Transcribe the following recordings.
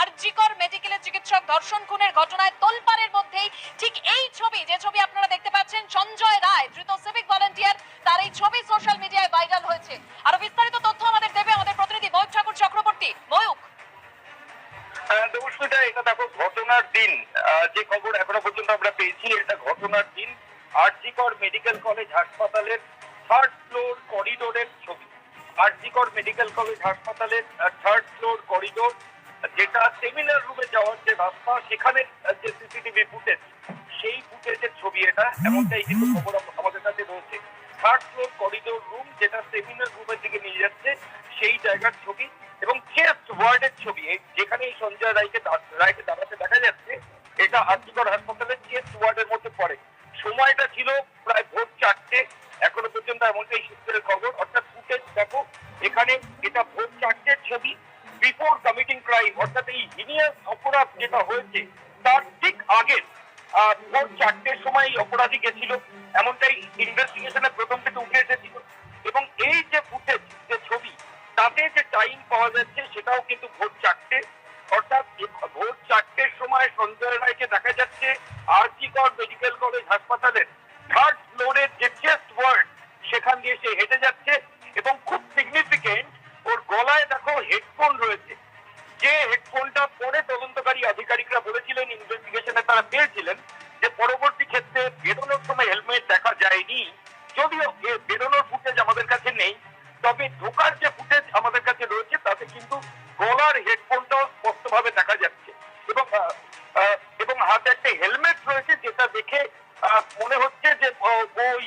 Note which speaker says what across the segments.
Speaker 1: আরজিকর মেডিকেলের চিকিৎসক ধর্ষণ খুনের ঘটনায় তোলপাড়ের মধ্যেই ঠিক এই ছবি, যে ছবি আপনারা দেখতে পাচ্ছেন, সঞ্জয় রায়, ধৃত সিভিক ভলেন্টিয়ার তার এই ছবি সোশ্যাল মিডিয়ায় ভাইরাল হয়েছে। আরও বিস্তারিত তথ্য আমাদের দেবে আমাদের প্রতিনিধি ময়ূক ঠাকুর চক্রবর্তী। ময়ূক
Speaker 2: এটা দেখো, ঘটনার দিন। যে খবর এখনও পর্যন্ত আমরা পেয়েছি, এটা ঘটনার দিন। আরজিকর মেডিকেল কলেজ হাসপাতালের থার্ড ফ্লোর করিডোরের ছবি। আরজিকর মেডিকেল কলেজ হাসপাতালের থার্ড ফ্লোর করিডোর যেটা সেমিনার রুমে যাওয়ার যে রাস্তা সেখানে যে সিসিটিভি ফুটেজ সেই ফুটেজের ছবি এটা এমনটাই কিন্তু খবর আমাদের কাছে রয়েছে। থার্ড ফ্লোর করিডোর রুম যেটা সেমিনার রুমের দিকে নিয়ে যাচ্ছে সেই জায়গার ছবি এবং চেস্ট ওয়ার্ডের ছবি যেখানে সঞ্জয় রায়কে রায়কে দাঁড়াতে দেখা যাচ্ছে এটা আর্জিকর হাসপাতালের চেস্ট ওয়ার্ডের মধ্যে পড়ে। সময়টা ছিল প্রায় ভোর চারটে এখনও পর্যন্ত এমনটাই সূত্রের খবর। অর্থাৎ ফুটেজ দেখো এখানে এটা ভোর চারটের ছবি। বিফোর কমিটিং ক্রাইম অর্থাৎ এই হিনিয়াস অপরাধ যেটা হয়েছে, তার ঠিক আগে ভোর চারটের সময় এই অপরাধী গেছিল। এমনটাই ইনভেস্টিগেশনে প্রথম থেকে উঠে এসেছিল। এবং এই যে ফুটেজ যে ছবি, তাতে যে টাইম পাওয়া যাচ্ছে, সেটাও কিন্তু ভোর চারটে। অর্থাৎ ভোর চারটের সময় সঞ্জয় রায়কে দেখা যাচ্ছে আর জি কর মেডিকেল কলেজ হাসপাতালের থার্ড ফ্লোরের যে চেস্ট ওয়ার্ড সেখান দিয়ে সে হেঁটে যাচ্ছে। তারা পেয়েছিলেন যে পরবর্তী ক্ষেত্রে বেরোনোর সময় হেলমেট দেখা যায়নি। যদিও বেরোনোর ফুটেজ আমাদের কাছে নেই, তবে ঢোকার যে ফুটেজ আমাদের কাছে রয়েছে, তাতে কিন্তু গলার হেডফোনটাও স্পষ্টভাবে দেখা যাচ্ছে। এবং এবং হাতে একটা হেলমেট রয়েছে, যেটা দেখে মনে হচ্ছে যে ওই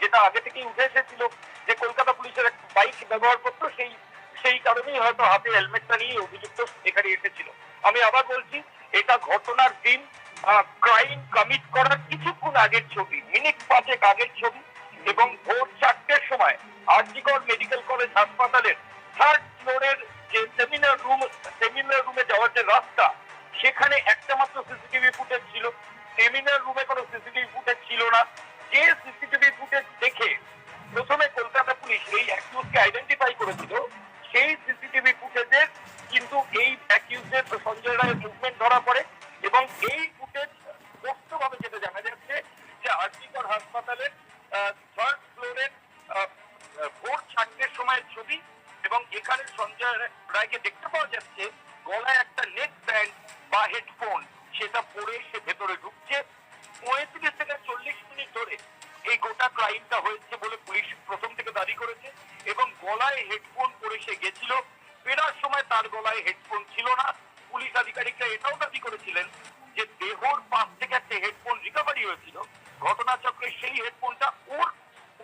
Speaker 2: যেটা আগে থেকেই উঠে এসেছিল, যে কলকাতা পুলিশের একটা বাইক ব্যবহার করতো, সেই সেই কারণেই হয়তো হাতে হেলমেটটা নিয়ে অভিযুক্ত এখানে এসেছিল। আমি আবার বলছি, এটা ঘটনার দিন ক্রাইম কমিট করার কিছুক্ষণ আগের ছবি, মিনিট পাঁচেক আগের ছবি এবং ভোর চারটের সময় আরজিকর মেডিকেল কলেজ হাসপাতালের থার্ড ফ্লোরের যে সেমিনার রুম, সেমিনার রুমে যাওয়ার যে রাস্তা, সেখানে একটা মাত্র সিসিটিভি ফুটেজ ছিল। সেমিনার রুমে কোনো সিসিটিভি ফুটেজ ছিল না। যে সিসিটিভি ফুটেজ দেখে প্রথমে কলকাতা পুলিশ এই অ্যাকিউজকে আইডেন্টিফাই করেছিল, সেই সিসিটিভি ফুটেজের কিন্তু এই অ্যাকিউজের সঞ্জয় রায়ের মুভমেন্ট ছবি এবং এখানে সঞ্জয় রায়কে দেখতে পাওয়া যাচ্ছে গলায় একটা নেক ব্যান্ড বা হেডফোন সেটা পরে সে ভেতরে ঢুকছে। পঁয়ত্রিশ থেকে চল্লিশ মিনিট ধরে এই গোটা ক্রাইমটা হয়েছে বলে পুলিশ প্রথম থেকে দাবি করেছে, এবং গলায় হেডফোন পরে সে গেছিল। ফেরার সময় তার গলায় হেডফোন ছিল না। পুলিশ আধিকারিকরা এটাও দাবি করেছিলেন যে দেহর পাশ থেকে একটা হেডফোন রিকভারি হয়েছিল। ঘটনাচক্রে সেই হেডফোনটা ওর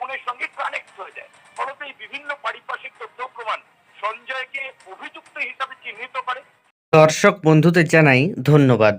Speaker 2: ফোনের সঙ্গে কানেক্ট হয়ে যায়। ফলত এই বিভিন্ন পারিপার্শ্বিক তথ্য প্রমাণ সঞ্জয়কে অভিযুক্ত হিসাবে চিহ্নিত করে।
Speaker 3: দর্শক বন্ধুদের জানাই ধন্যবাদ।